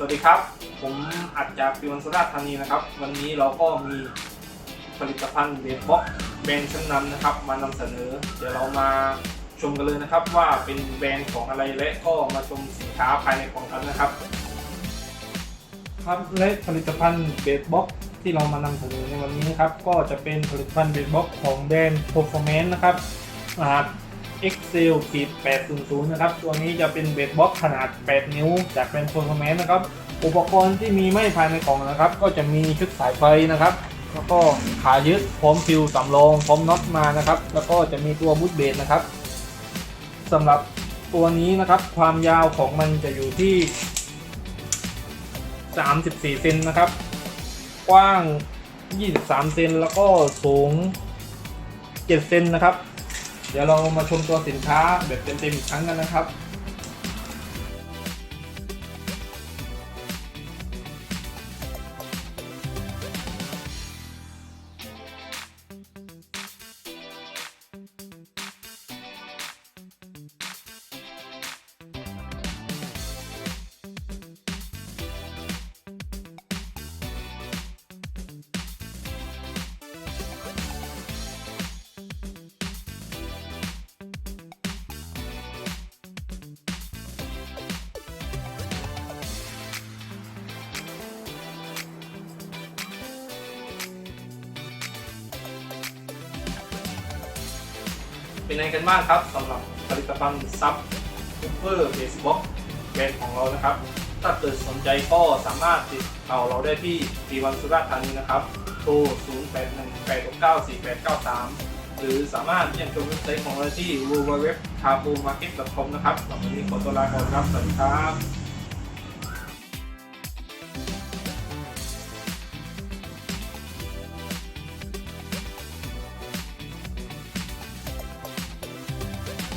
สวัสดีครับ ผมอัจจากปิวันสุราษฎร์ธานีนะครับ วันนี้เราก็มีผลิตภัณฑ์เบสบ็อกแบรนด์ชั้นนำนะครับ มานำเสนอ เดี๋ยวเรามาชมกันเลยนะครับ ว่าเป็นแบรนด์ของอะไรและก็มาชมสินค้าภายในของกันนะครับ ครับและผลิตภัณฑ์เบสบ็อกที่เรามานำเสนอในวันนี้นะครับ ก็จะเป็นผลิตภัณฑ์เบสบ็อกของแบรนด์ Performance นะครับรหัส Excel ขีด800 นะครับ ตัวนี้จะเป็นเบสบ็อกขนาด 8 นิ้ว จากแบรนด์ Performance นะครับ อุปกรณ์ที่มีไม่ภายในกล่องนะครับ ก็จะมีชุดสายไฟนะครับ แล้วก็ขายึดพร้อมฟิวสำรองพร้อมน็อตมานะครับ แล้วก็จะมีตัวบูทเบสนะครับสำหรับตัวนี้นะครับ ความยาวของมันจะอยู่ที่ 34 เซนนะครับ กว้าง 23 เซนแล้วก็สูง 7 เซนนะครับ เดี๋ยวเรามาชมตัวสินค้าแบบเต็มๆอีกครั้งกันนะครับ เป็นไงกันบ้างครับสำหรับผลิตภัณฑ์ซับซูเปอร์เบสบ็อกแบรนด์ของเรานะครับ ถ้าเกิดสนใจก็สามารถติดต่อเราได้ที่ปีวันสุราษฎร์ธานีนะครับ โทร 0 8 1 8 6 9 4 8 9 3 หรือสามารถเยี่ยมชมเว็บไซต์ของเราที่ www.carbomarket.com นะครับสำหรับวันนี้ขอตัวลาก่อนครับ สวัสดีครับ